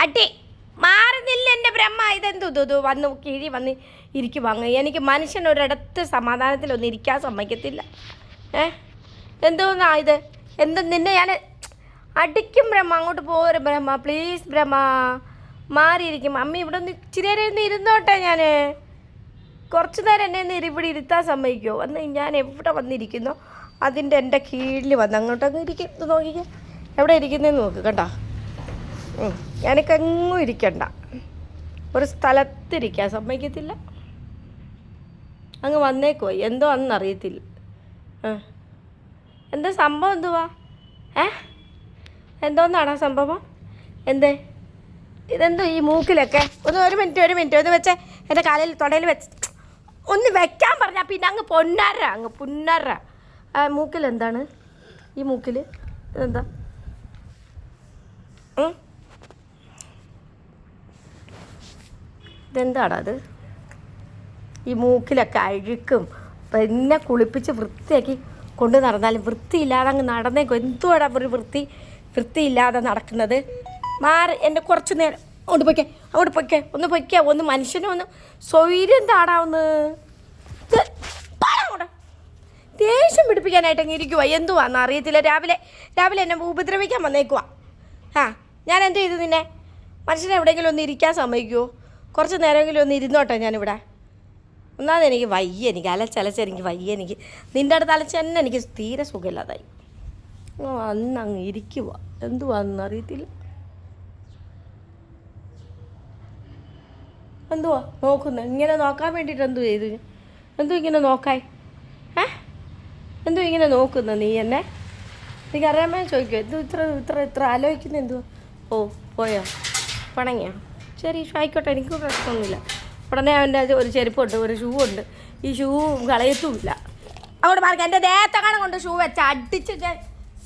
അട്ടി മാറുന്നില്ല എന്റെ ബ്രഹ്മ. ഇതെന്തു ഇതു വന്ന് കിഴി വന്ന് ഇരിക്കും അങ്ങ്. എനിക്ക് മനുഷ്യൻ ഒരിടത്ത് സമാധാനത്തിലൊന്നും ഇരിക്കാൻ സമ്മതിക്കത്തില്ല. ഏ? എന്തോന്നാ ഇത്? എന്ത് നിന്നെ ഞാൻ അടിക്കും ബ്രഹ്മ അങ്ങോട്ട് പോരും ബ്രഹ്മ. പ്ലീസ് ബ്രഹ്മ മാറിയിരിക്കും. അമ്മ ഇവിടെ ഒന്ന് ഇച്ചിരി നേരം ഒന്ന് ഇരുന്നോട്ടെ ഞാൻ കുറച്ച് നേരം എന്നെ ഒന്ന് ഇവിടെ ഇരുത്താൻ സമ്മതിക്കുമോ വന്ന് ഞാൻ എവിടെ വന്നിരിക്കുന്നോ? അതിന്റെ എന്റെ കീഴിൽ വന്ന് അങ്ങോട്ടങ്ങ് ഇരിക്കും. നോക്കിക്കേ. എവിടെ ഇരിക്കുന്നതെന്ന് നോക്ക് കണ്ടോ? ഉം. എനിക്കെങ്ങും ഇരിക്കണ്ട. ഒരു സ്ഥലത്തിരിക്കാൻ സമ്മതിക്കത്തില്ല. അങ്ങ് വന്നേക്കോ എന്തോ അന്നറിയത്തില്ല. എന്താ സംഭവം എന്തുവാ? ഏ? എന്തോന്നാടാ സംഭവം? എന്തേ? ഇതെന്തോ ഈ മൂക്കിലൊക്കെ? ഒന്ന് ഒരു മിനിറ്റ് ഒരു മിനിറ്റ്. ഒന്ന് വെച്ചേ. എന്റെ കാലിൽ തൊടയിൽ വെച്ച്. ഒന്ന് വെക്കാൻ പറഞ്ഞാൽ പിന്നെ അങ്ങ് പൊന്നര അങ്ങ് പുന്നാര. മൂക്കിൽ എന്താണ് ഈ മൂക്കിൽ ഇതെന്താ? ഇതെന്താടാ അത്? ഈ മൂക്കിലൊക്കെ അഴുക്കും. പിന്നെ കുളിപ്പിച്ച് വൃത്തിയാക്കി കൊണ്ട് നടന്നാലും വൃത്തിയില്ലാതെ അങ്ങ് നടന്നേക്കും എന്തുവാടാ ഒരു വൃത്തി? വൃത്തിയില്ലാതെ നടക്കുന്നത്. മാറി എന്റെ കുറച്ച് നേരം അങ്ങോട്ട് പൊയ്ക്കേ അങ്ങോട്ട് പൊയ്ക്കേ ഒന്ന് പൊയ്ക്കേ ഒന്ന് മനുഷ്യനെ ഒന്ന് സ്വൈര്യം അങ്ങോട്ട്. ദേഷ്യം പിടിപ്പിക്കാനായിട്ട് അങ്ങ് ഇരിക്കുവാ. എന്തുവാന്ന് അറിയത്തില്ല. രാവിലെ രാവിലെ എന്നെ ഉപദ്രവിക്കാൻ വന്നേക്കുവാ. ആ ഞാൻ എന്ത് ചെയ്തു നിന്നെ? മനുഷ്യനെ എവിടെയെങ്കിലും ഒന്ന് ഇരിക്കാൻ സമ്മതിക്കുമോ കുറച്ച് നേരമെങ്കിലും ഒന്ന് ഇരുന്നോട്ടെ ഞാനിവിടെ. ഒന്നാമത് എനിക്ക് വയ്യ എനിക്ക് അലച്ചലച്ച് എനിക്ക് വയ്യ എനിക്ക് നിന്റെ അടുത്ത് അലച്ച് തന്നെ എനിക്ക് തീരെ സുഖമില്ലാതായി. അന്ന് അങ്ങ് ഇരിക്കുക എന്തുവാന്ന് അറിയത്തില്ല. എന്തുവാ? നോക്കുന്നു. ഇങ്ങനെ നോക്കാൻ വേണ്ടിയിട്ട് എന്തു ചെയ്തു എന്തു ഇങ്ങനെ നോക്കായി ഏ? എന്തു ഇങ്ങനെ നോക്കുന്നു നീ എന്നെ? എനിക്ക് അറിയാമേ ചോദിക്കുമോ എന്തു ഇത്ര ഇത്ര ഇത്ര ആലോചിക്കുന്ന എന്തുവാ? ഓ പോയോ? പണങ്ങിയോ? ശരി ആയിക്കോട്ടെ എനിക്ക് പ്രശ്നമൊന്നുമില്ല. ഉടനെ അവന്റെ ഒരു ചെരുപ്പുണ്ട് ഒരു ഷൂ ഉണ്ട്. ഈ ഷൂ കളയത്തുമില്ല. അങ്ങോട്ട് മാർക്ക് എന്റെ ദേഹത്തകാണം കൊണ്ട് ഷൂ വെച്ച് അടിച്ച് ഞാൻ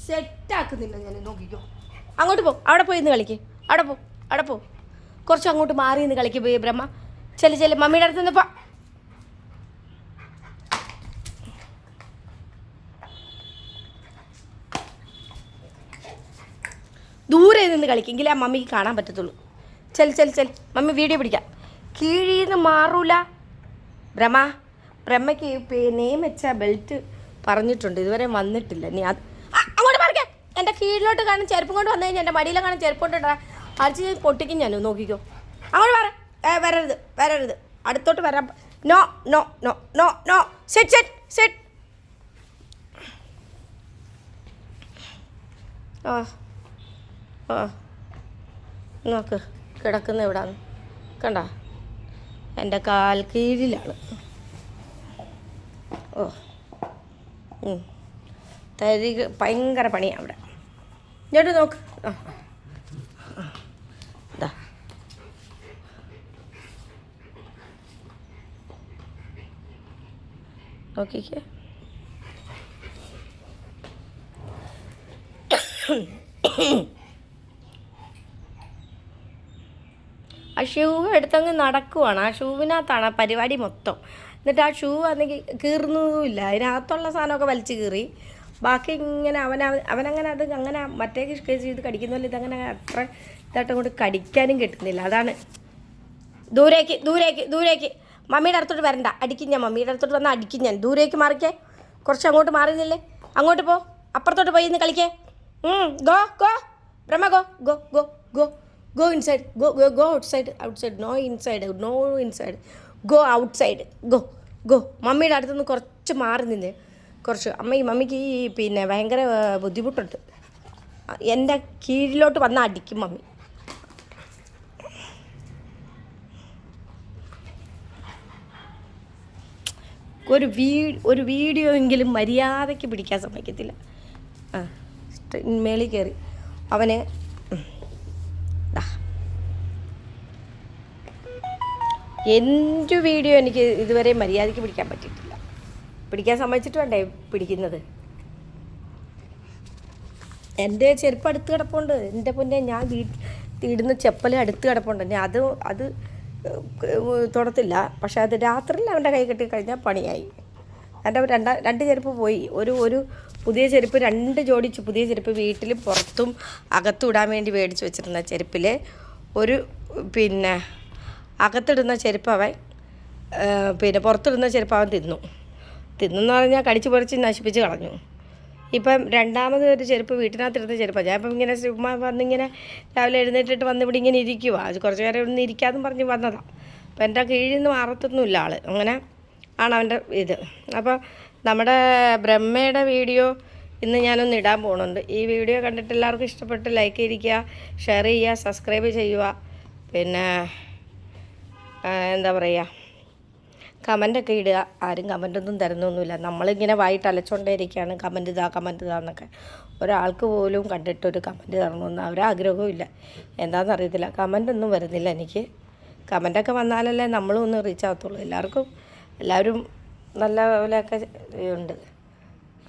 സെറ്റാക്കുന്നില്ല ഞാൻ നോക്കിക്കോ. അങ്ങോട്ട് പോ അവിടെ പോയി ഇന്ന് കളിക്ക്. അവിടെ പോ അവിടെ പോ. കുറച്ച് അങ്ങോട്ട് മാറി നിന്ന് കളിക്ക് പോയി ബ്രഹ്മ. ചെല്ലു ചെല്ലു മമ്മിയുടെ അടുത്ത് നിന്ന് പോ. ദൂരെ നിന്ന് കളിക്കെങ്കിലേ ആ മമ്മിക്ക് കാണാൻ പറ്റത്തുള്ളൂ. ചെൽ ചെൽ ചെൽ. മമ്മി വീഡിയോ പിടിക്കാം. കീഴിൽ മാറൂല. ബ്രഹ്മ ബ്രഹ്മയ്ക്ക് നെയിം വെച്ച ബെൽറ്റ് പറഞ്ഞിട്ടുണ്ട്. ഇതുവരെ വന്നിട്ടില്ല. നീ അത് അങ്ങോട്ട് മാറിക്കേ. എന്റെ കീഴിലോട്ട് കാണും ചെരുപ്പം കൊണ്ട് വന്നു കഴിഞ്ഞാൽ എന്റെ മടിയിലെ കാണും ചെരുപ്പ് കൊണ്ടിട്ടാ അടിച്ച് പൊട്ടിക്കും ഞാൻ നോക്കിക്കോ. അങ്ങോട്ട് പറ വരരുത് വരരുത്. അടുത്തോട്ട് വരാൻ പ- no no no no no. Set set set ആ ആ. നോക്ക്. കിടക്കുന്ന എവിടാന്ന്? കണ്ട? എന്റെ കാൽ കീഴിലാണ്. ഓ. തരി ഭയങ്കര പണിയാണ് അവിടെ. ഇങ്ങോട്ട് നോക്ക്. നോക്കിക്കേ. ഷൂ എടുത്തങ്ങ് നടക്കുവാണ്. ആ ഷൂവിനകത്താണ് ആ പരിപാടി മൊത്തം. എന്നിട്ട് ആ ഷൂ ആണെങ്കിൽ കീറുന്നതുമില്ല അതിനകത്തുള്ള സാധനമൊക്കെ വലിച്ച് കീറി. ബാക്കി ഇങ്ങനെ അവൻ അവനങ്ങനെ അത് അങ്ങനെ മറ്റേ കേസ് ചെയ്ത് കടിക്കുന്നല്ലോ ഇതങ്ങനെ അത്ര ഇതായിട്ട് കൊണ്ട് കടിക്കാനും കിട്ടുന്നില്ല. അതാണ്. ദൂരേക്ക് ദൂരേക്ക് ദൂരേക്ക്. മമ്മിയുടെ അടുത്തോട്ട് വരണ്ട. അടിക്കും ഞാൻ മമ്മിയുടെ അടുത്തോട്ട് വന്നാൽ അടിക്കും ഞാൻ. ദൂരേക്ക് മാറിക്കേ. കുറച്ച് അങ്ങോട്ട് മാറിയില്ലേ അങ്ങോട്ട് പോ. അപ്പുറത്തോട്ട് പോയി ഇന്ന് കളിക്കേ. Go go. Brahma go go go go. Go inside go go go outside outside no inside no inside go outside go go മമ്മിയുടെ അടുത്തുനിന്ന് കുറച്ച് മാറി നിന്ന്. കുറച്ച്. അമ്മ ഈ മമ്മിക്ക് ഈ പിന്നെ ഭയങ്കര ബുദ്ധിമുട്ടുണ്ട്. എന്റെ കീഴിലോട്ട് വന്ന് അടിക്കും മമ്മി. ഒരു വീ ഒരു വീഡിയോ എങ്കിലും മര്യാദയ്ക്ക് പിടിക്കാൻ സമ്മതിക്കത്തില്ല. ആ മേളിൽ കയറി. അവന് എന്ത് വീഡിയോ എനിക്ക് ഇതുവരെ മര്യാദയ്ക്ക് പിടിക്കാൻ പറ്റിയിട്ടില്ല. പിടിക്കാൻ സമ്മതിച്ചിട്ട് വേണ്ടേ പിടിക്കുന്നത്? എന്റെ ചെരുപ്പ് അടുത്ത് കിടപ്പുണ്ട്. എന്റെ പൊന്നെ ഞാൻ വീട്ടിൽ ഇടുന്ന ചെപ്പൽ അടുത്ത് കിടപ്പുണ്ട്. ഞാൻ അത് അത് തുടത്തില്ല. പക്ഷെ അത് രാത്രിയിൽ അവന്റെ കൈ കെട്ടി കഴിഞ്ഞാൽ പണിയായി. എന്റെ രണ്ടാ രണ്ട് ചെരുപ്പ് പോയി. ഒരു ഒരു പുതിയ ചെരുപ്പ് രണ്ട് ജോഡി പുതിയ ചെരുപ്പ് വീട്ടിൽ പുറത്തും അകത്തും ഇടാൻ വേണ്ടി മേടിച്ച് വെച്ചിരുന്ന ചെരുപ്പിൽ ഒരു പിന്നെ അകത്തിടുന്ന ചെരുപ്പ് അവൻ പിന്നെ പുറത്തിടുന്ന ചെരുപ്പ് അവൻ തിന്നു. തിന്നെന്ന് പറഞ്ഞാൽ കടിച്ചു പറിച്ച് നശിപ്പിച്ച് കളഞ്ഞു. ഇപ്പം രണ്ടാമത് ഒരു ചെരുപ്പ് വീട്ടിനകത്തിരുന്ന ചെരുപ്പാണ് ഞാൻ ഇപ്പം ഇങ്ങനെ ചുമ്മാ വന്നിങ്ങനെ രാവിലെ എഴുന്നേറ്റിട്ട് വന്ന് ഇവിടെ ഇങ്ങനെ ഇരിക്കുക അത് കുറച്ച് നേരം ഒന്ന് ഇരിക്കാമെന്നും പറഞ്ഞ് വന്നതാണ് അപ്പം എന്റെ കീഴിൽ നിന്ന് മാറത്തൊന്നുമില്ല ആൾ അങ്ങനെ ആണ് അവന്റെ ഇത്. അപ്പോൾ നമ്മുടെ ബ്രഹ്മയുടെ വീഡിയോ ഇന്ന് ഞാനൊന്ന് ഇടാൻ പോകുന്നുണ്ട് ഈ വീഡിയോ കണ്ടിട്ട് എല്ലാവർക്കും ഇഷ്ടപ്പെട്ട് ലൈക്ക് ചെയ്തിരിക്കുക ഷെയർ ചെയ്യുക സബ്സ്ക്രൈബ് ചെയ്യുക. പിന്നെ എന്താ പറയുക കമന്റൊക്കെ ഇടുക. ആരും കമന്റൊന്നും തരുന്നൊന്നുമില്ല. നമ്മളിങ്ങനെ വായിട്ട് അലച്ചോണ്ടേ ഇരിക്കുകയാണ് കമന്റ് ഇതാ കമന്റ് ഇതാന്നൊക്കെ ഒരാൾക്ക് പോലും കണ്ടിട്ട് ഒരു കമന്റ് തരണമെന്ന് ഒരാഗ്രഹവും ഇല്ല. എന്താണെന്ന് അറിയത്തില്ല കമന്റൊന്നും വരുന്നില്ല എനിക്ക്. കമന്റൊക്കെ വന്നാലല്ലേ നമ്മളും ഒന്ന് റീച്ച് ആകത്തുള്ളൂ എല്ലാവർക്കും എല്ലാവരും നല്ല പോലെയൊക്കെ ഉണ്ട്.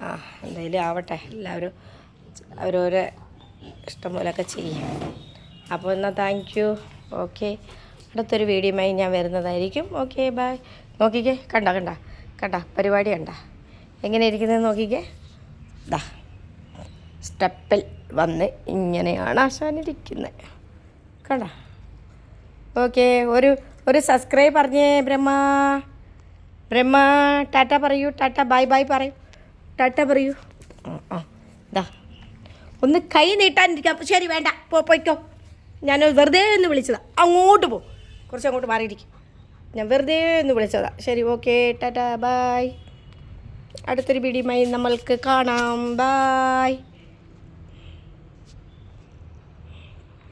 ആ എന്തായാലും ആവട്ടെ. എല്ലാവരും അവരോരോ ഇഷ്ടം പോലെയൊക്കെ ചെയ്യും. അപ്പോൾ എന്നാൽ താങ്ക് യു ഓക്കെ അടുത്തൊരു വീഡിയോയുമായി ഞാൻ വരുന്നതായിരിക്കും. ഓക്കെ ബൈ നോക്കിക്കേ. കണ്ട കണ്ട? കണ്ട? പരിപാടി കണ്ട? എങ്ങനെ ഇരിക്കുന്നത് നോക്കിക്കേ. ദാ. സ്റ്റെപ്പിൽ വന്ന് ഇങ്ങനെയാണ് ആശാനിരിക്കുന്നത് കണ്ട? ഓക്കെ ഒരു ഒരു സബ്സ്ക്രൈബ് പറഞ്ഞേ ബ്രഹ്മ. ബ്രഹ്മ ടാറ്റ പറയൂ ടാറ്റ ബൈ ബൈ പറയൂ. ടാറ്റ പറയൂ. ആ ദാ. ഒന്ന് കൈ നീട്ടാനിരിക്കാം. ശരി വേണ്ട. പോ പോയിക്കോ. ഞാൻ വെറുതെ ഒന്ന് വിളിച്ചതാ. അങ്ങോട്ട് പോ. കുറച്ച് അങ്ങോട്ട് മാറിയിരിക്കും. ഞാൻ വെറുതെ ഒന്ന് വിളിച്ചതാ. ശരി ഓക്കെ ടാറ്റ ബായ് അടുത്തൊരു വീഡിയോയുമായി നമ്മൾക്ക് കാണാം. ബായ്